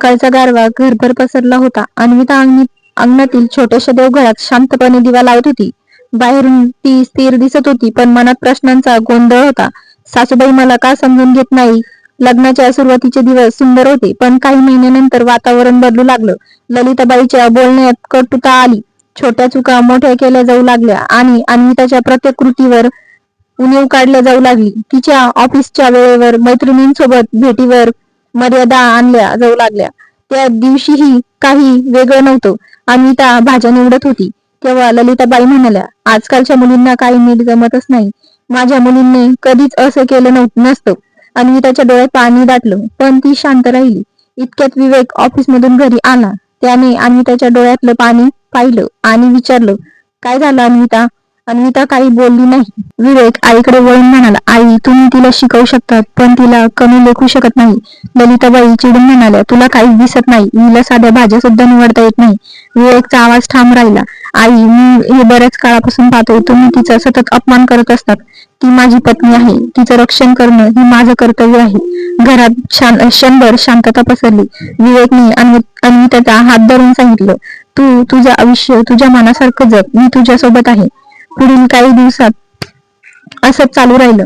सकाळचा गारवा घरभर पसरला होता. अन्विता अंगणातील छोट्याशा देवघरात शांतपणे दिवा लावत होती. बाहेरून ती स्थिर दिसत होती पण मनात प्रश्नांचा गोंधळ होता. सासूबाई मला का समजून घेत नाही? लग्नाच्या सुरुवातीचे दिवस सुंदर होते पण काही महिन्यानंतर वातावरण बदलू लागलं. ललिताबाईच्या बोलण्यात कटुता आली. छोट्या चुका मोठ्या केल्या जाऊ लागल्या आणि अन्विताच्या प्रत्येक कृतीवर उणीव काढल्या जाऊ लागली. तिच्या ऑफिसच्या वेळेवर मैत्रिणींसोबत भेटीवर मर्यादा आणल्या जाऊ लागल्या. त्या दिवशीही काही वेगळं नव्हतं. अनिता भाज्या निवडत होती. तेव्हा ललिताबाई म्हणाल्या आजकालच्या मुलींना काही नीट जमतच नाही. माझ्या मुलींनी कधीच असं केलं नव्हतं नसतं. अन्विताच्या डोळ्यात पाणी दाटलं पण ती शांत राहिली. इतक्यात विवेक ऑफिसमधून घरी आला. त्याने अन्विताच्या डोळ्यातलं पाणी पाहिलं आणि विचारलं काय झालं अन्विता अन्विता काही बोलली नाही. विवेक आईकडे वळून म्हणाला आई तुम्ही तिला शिकवू शकतात पण तिला कमी लेखू शकत नाही. ललिताबाई चिडून म्हणाल्या तुला काहीच दिसत नाही. हिला साध्या भाज्या सुद्धा निवडता येत नाही. विवेकचा आवाज ठाम राहिला आई मी हे बऱ्याच काळापासून पाहतोय. तुम्ही तिचा सतत अपमान करत असतात. ती माझी पत्नी आहे. तिचं रक्षण करणं हे माझं कर्तव्य आहे. घरात शां क्षणभर शांतता पसरली. विवेकने अनिताचा अन्विताचा हात धरून सांगितलं तू तुझं आयुष्य तुझ्या मनासारखं जग. मी तुझ्या सोबत आहे. पुढील काही दिवसात असंच चालू राहिलं.